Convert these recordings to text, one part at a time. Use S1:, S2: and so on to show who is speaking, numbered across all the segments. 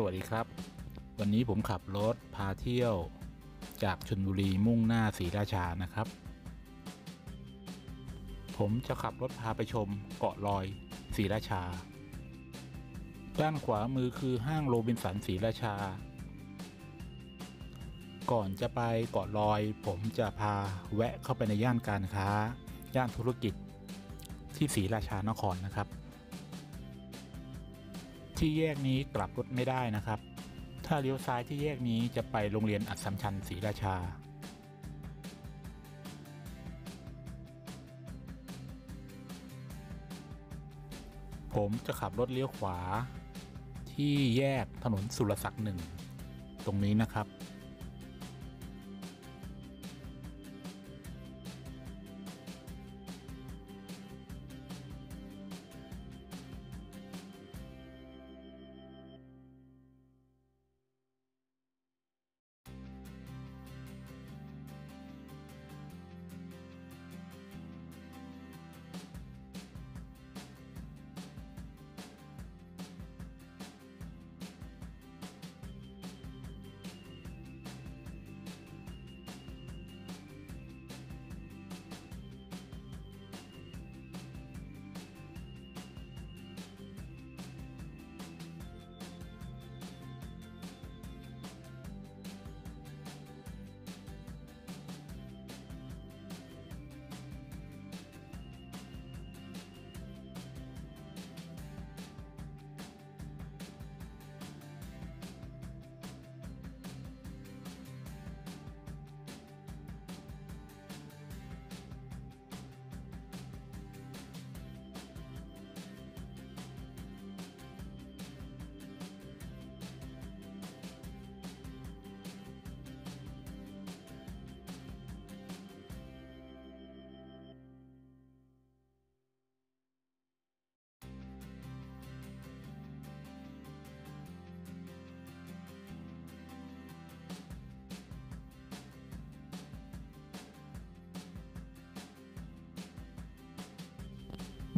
S1: สวัสดีครับ วันนี้ผมขับรถพาเที่ยวจากชนบุรีมุ่งหน้าศรีราชานะครับ ผมจะขับรถพาไปชมเกาะลอยศรีราชา ด้านขวามือคือห้างโรบินสันศรีราชา ก่อนจะไปเกาะลอย ผมจะพาแวะเข้าไปในย่านการค้า ย่านธุรกิจที่ศรีราชานครนะครับ ที่แยกนี้กลับรถไม่ได้นะครับ ถ้าเลี้ยวซ้ายที่แยกนี้จะไปโรงเรียนอัศมชัญศรีราชา ผมจะขับรถเลี้ยวขวา ที่แยกถนนสุรศักดิ์หนึ่ง ตรงนี้นะครับ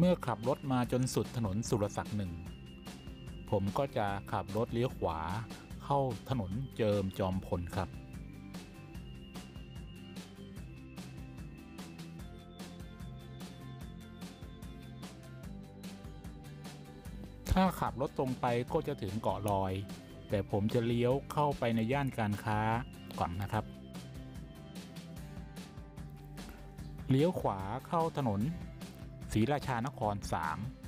S1: เมื่อขับรถมาจนสุดถนนสุรศักดิ์หนึ่ง ผมก็จะขับรถเลี้ยวขวาเข้าถนนเจิมจอมพลครับ ถ้าขับรถตรงไปก็จะถึงเกาะลอย แต่ผมจะเลี้ยวเข้าไปในย่านการค้าก่อนนะครับ เลี้ยวขวาเข้าถนน ศรีราชานคร 3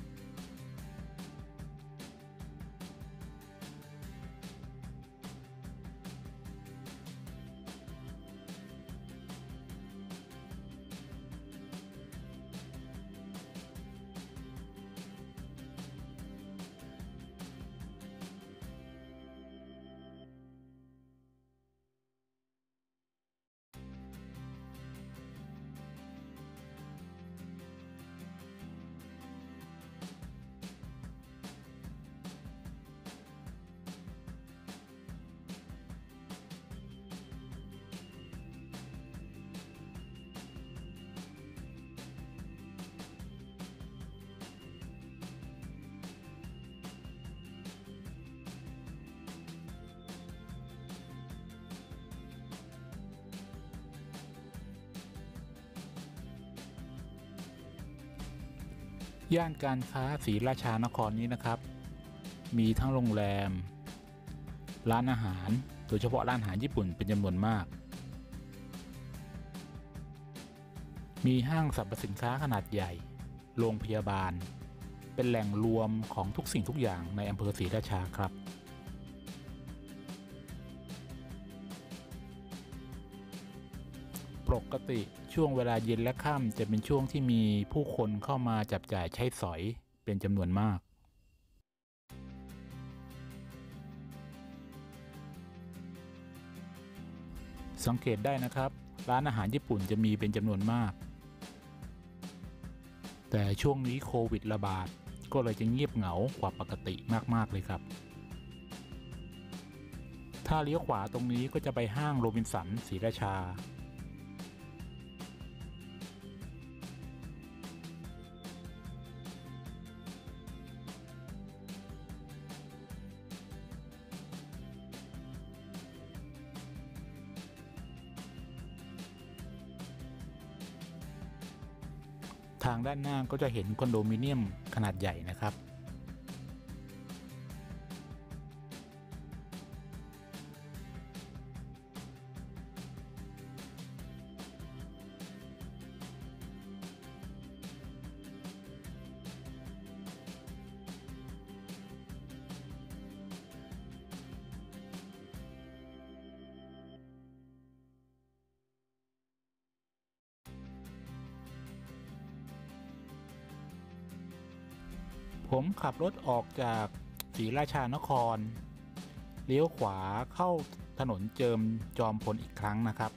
S1: ย่านการค้าศรีราชานครนี้นะครับ มีทั้งโรงแรม ร้านอาหาร โดยเฉพาะร้านอาหารญี่ปุ่นเป็นจำนวนมาก มีห้างสรรพสินค้าขนาดใหญ่ โรงพยาบาล เป็นแหล่งรวมของทุกสิ่งทุกอย่างในอำเภอศรีราชาครับปกติ ช่วงเวลาเย็นและค่ำจะเป็นช่วงที่มีผู้คนเข้ามาจับจ่ายใช้สอยเป็นจำนวนมาก สังเกตได้นะครับ ร้านอาหารญี่ปุ่นจะมีเป็นจำนวนมาก แต่ช่วงนี้โควิดระบาด ก็เลยจะเงียบเหงากว่าปกติมากๆเลยครับ ถ้าเลี้ยวขวาตรงนี้ก็จะไปห้างโรบินสันศรีราชาางด้านหน้าก็จะเห็นคอนโดมิเนียมขนาดใหญ่นะครับ ผมขับรถออกจากศรีราชานคร เลี้ยวขวาเข้าถนนเจิมจอมพลอีกครั้งนะครับ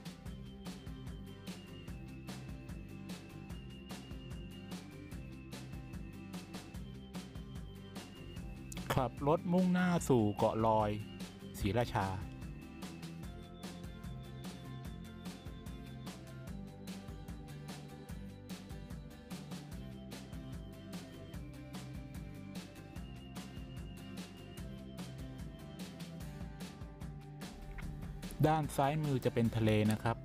S1: ขับรถมุ่งหน้าสู่เกาะลอยศรีราชา ด้านซ้ายมือจะเป็นทะเลนะครับ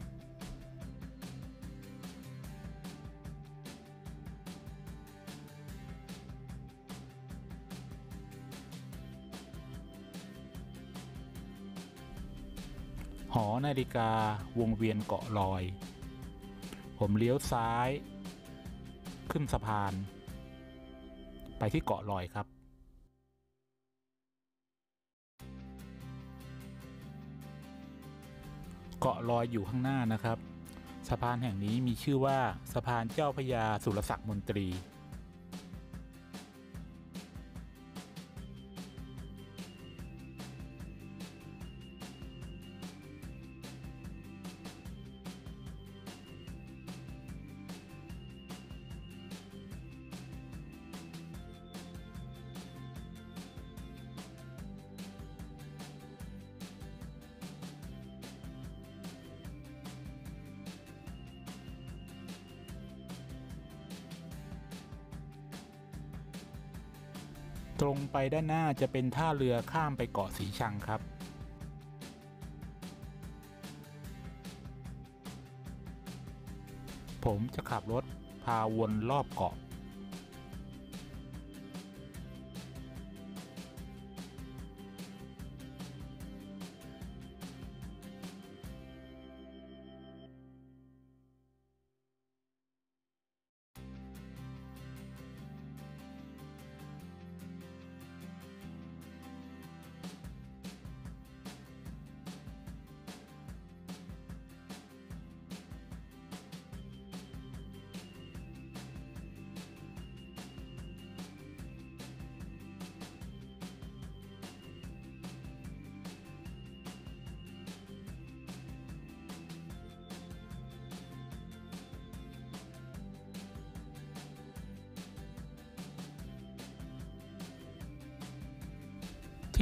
S1: หอนาฬิกาวงเวียนเกาะลอย ผมเลี้ยวซ้าย ขึ้นสะพาน ไปที่เกาะลอยครับ เกาะลอยอยู่ข้างหน้านะครับ สะพานแห่งนี้มีชื่อว่าสะพานเจ้าพยาสุรศักดิ์มนตรี ตรงไปด้านหน้าจะเป็นท่าเรือข้ามไปเกาะสีชังครับ ผมจะขับรถพาวนรอบเกาะ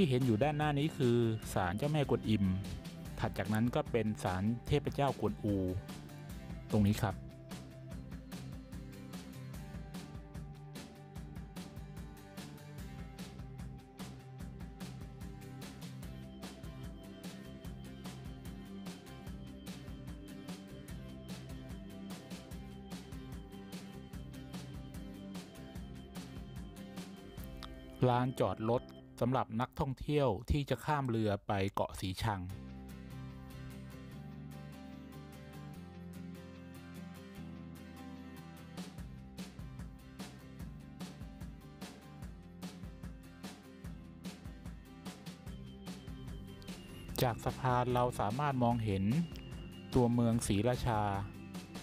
S1: ที่เห็นอยู่ด้านหน้านี้คือศาลเจ้าแม่กวนอิม ถัดจากนั้นก็เป็นศาลเทพเจ้ากวนอู ตรงนี้ครับ ลานจอดรถ สำหรับนักท่องเที่ยวที่จะข้ามเรือไปเกาะสีชัง จากสะพานเราสามารถมองเห็นตัวเมืองศรีราชา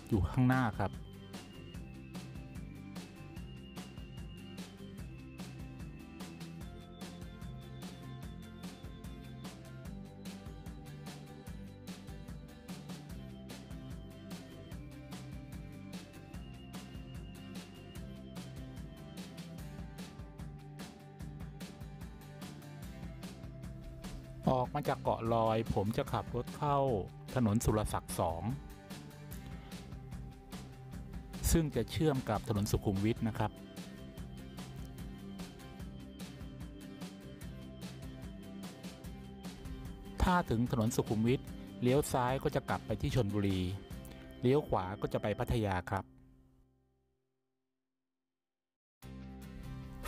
S1: อยู่ข้างหน้าครับ ออกมาจากเกาะลอย ผมจะขับรถเข้าถนนสุรศักดิ์สองซึ่งจะเชื่อมกับถนนสุขุมวิทนะครับ ถ้าถึงถนนสุขุมวิทเลี้ยวซ้ายก็จะกลับไปที่ชนบุรี เลี้ยวขวาก็จะไปพัทยาครับ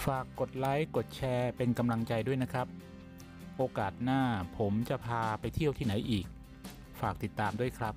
S1: ฝากกดไลค์ กดแชร์เป็นกำลังใจด้วยนะครับ โอกาสหน้าผมจะพาไปเที่ยวที่ไหนอีก ฝากติดตามด้วยครับ